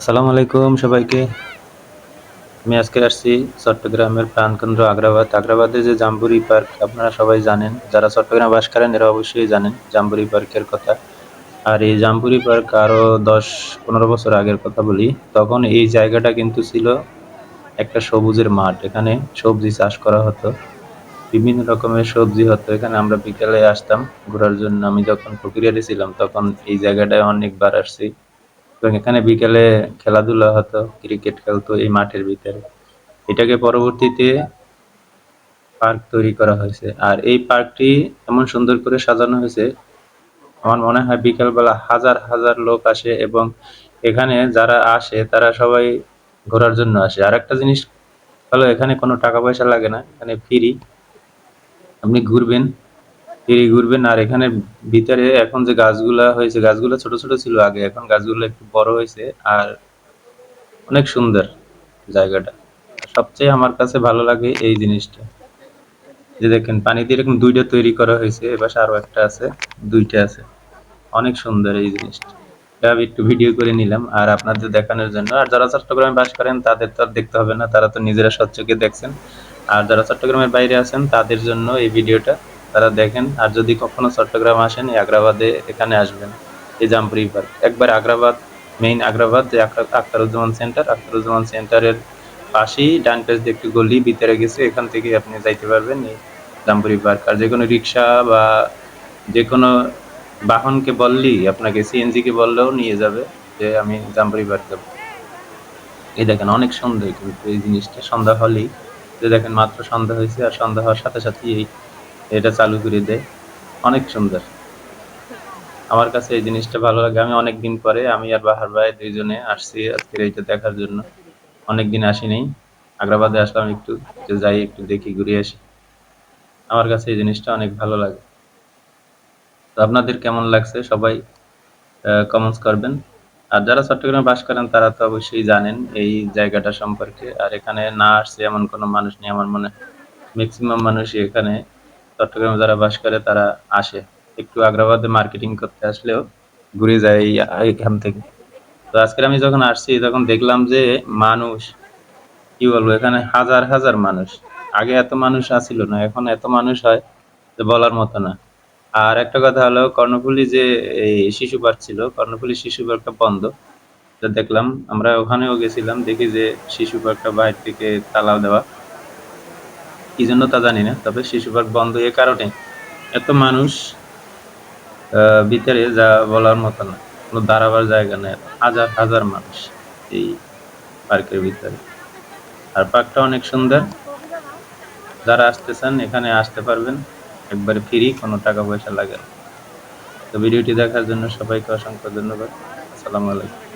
আসসালামু আলাইকুম সবাইকে। আমি আজকে আসছি চট্টগ্রামের প্রাণকেন্দ্র আগ্রাবাদ। আগ্রাবাদে যে জাম্বুরি পার্ক, আপনারা সবাই জানেন। যারা চট্টগ্রাম বাস করেন, এরা অবশ্যই জানেন জাম্বুরি পার্কের কথা। আর এই জাম্বুরি পার্ক আরও দশ পনেরো বছর আগের কথা বলি। তখন এই জায়গাটা কিন্তু ছিল একটা সবুজের মাঠ। এখানে সবজি চাষ করা হতো। বিভিন্ন রকমের সবজি হতো। এখানে আমরা বিকেলে আসতাম, ঘোরার জন্য। আমি যখন ফকিরিয়ারে ছিলাম, তখন এই জায়গাটায় অনেকবার আসছি। এবং এখানে বিকেলে খেলাধুলা হতো, ক্রিকেট খেলতো এই মাঠের ভিতরে। এটাকে পরবর্তীতে পার্ক তৈরি করা হয়েছে। আর এই পার্কটি এমন সুন্দর করে সাজানো হয়েছে, আমার মনে হয় বিকেলবেলা হাজার হাজার লোক আসে এবং এখানে যারা আসে তারা সবাই ঘোরার জন্য আসে। আর একটা জিনিস, হলো এখানে কোনো টাকা পয়সা লাগে না, এখানে ফ্রি। আপনি ঘুরবেন। ফ্রি ঘুরবেন, আর এখানে ভিতরে এখন যে গাছগুলা হয়েছে, গাছগুলো ছোট ছোট ছিল আগে, এখন গাছগুলো একটু বড় হয়েছে, আর অনেক সুন্দর জায়গাটা। সবচেয়ে আমার কাছে ভালো লাগে এই জিনিসটা। যে দেখেন পানি দিয়ে এরকম দুইটা তৈরি করা হয়েছে এবার আরও একটা আছে, দুইটা আছে। অনেক সুন্দর এই জিনিসটা। আমি একটু ভিডিও করে নিলাম, আর আপনাদের দেখানোর জন্য। আর যারা চট্টগ্রামে বাস করেন, তাদের তো আর দেখতে হবে না, তারা তো নিজেরা স্বচ্ছকে দেখছেন। আর যারা চট্টগ্রামের বাইরে আছেন, তাদের জন্য এই ভিডিওটা তারা দেখেন। আর যদি কখনো চট্টগ্রাম আসেন আগ্রাবাদে এখানে আসবেন, এই জাম্পুরি পার্ক। একবার আগ্রাবাদ মেইন আগ্রাবাদ, যে আখতারুজ্জামান সেন্টার আখতারুজ্জামান সেন্টারের পাশেই ডান পাশ দিয়ে একটু গলি ভিতরে গেছে, এখান থেকে আপনি যাইতে পারবেন এই জাম্পুরি পার্ক। আর যে কোনো রিক্সা বা যে কোনো বাহনকে বললেই, আপনাকে সিএনজি কে বললেও নিয়ে যাবে যে আমি জাম্পুরি পার্ক যাব। এই দেখেন, অনেক সুন্দর কিন্তু এই জিনিসটা। সন্ধ্যা হলেই যে দেখেন, মাত্র সন্ধ্যা হয়েছে, আর সন্ধ্যা হওয়ার সাথে সাথে এই এটা চালু করে দেয়। অনেক সুন্দর। আমার কাছে এই জিনিসটা ভালো লাগে। আমি অনেক দিন পরে আমি আর বাহার ভাই দুইজনে আসছি আজকের এইটা দেখার জন্য। অনেক দিন আসি নাই। আগ্রাবাদে আসলাম একটু যাই, একটু দেখি, ঘুরে আসি। আমার কাছে এই জিনিসটা অনেক ভালো লাগে। তো আপনাদের কেমন লাগছে? সবাই কমেন্টস করবেন। আর যারা চট্টগ্রামে বাস করেন, তারা তো অবশ্যই জানেন এই জায়গাটা সম্পর্কে। আর এখানে না আসছে এমন কোনো মানুষ নেই আমার মনে। ম্যাক্সিমাম মানুষই এখানে চট্টগ্রামে যারা বাস করে, তারা আসে। একটু আগ্রাবাদে মার্কেটিং করতে আসলেও ঘুরে যায় এখান থেকে। তো আজকে আমি যখন আসছি, তখন দেখলাম যে মানুষ, কি বলব, এখানে হাজার হাজার মানুষ। আগে এত মানুষ আসিল না, এখন এত মানুষ হয় যে বলার মতো না। আর একটা কথা হলো, কর্ণফুলি যে এই শিশু পার্ক ছিল, কর্ণফুলি শিশু পার্কটা বন্ধ। দেখলাম, আমরা ওখানেও গেছিলাম, দেখি যে শিশু পার্কটা বাইরে থেকে তালা দেওয়া। কি জন্য তা জানি না। তবে শিশু পার্ক বন্ধ এ কারণে এত মানুষ ভিতরে যা বলার মতো না। কোনো দাঁড়াবার জায়গা নেই। হাজার হাজার মানুষ এই পার্কের ভিতরে। আর পার্কটা অনেক সুন্দর। যারা আসতে চান এখানে আসতে পারবেন। একবারে ফ্রি, কোনো টাকা পয়সা লাগে তো ভিডিওটি দেখার জন্য সবাইকে অসংখ্য ধন্যবাদ। আসসালামু আলাইকুম।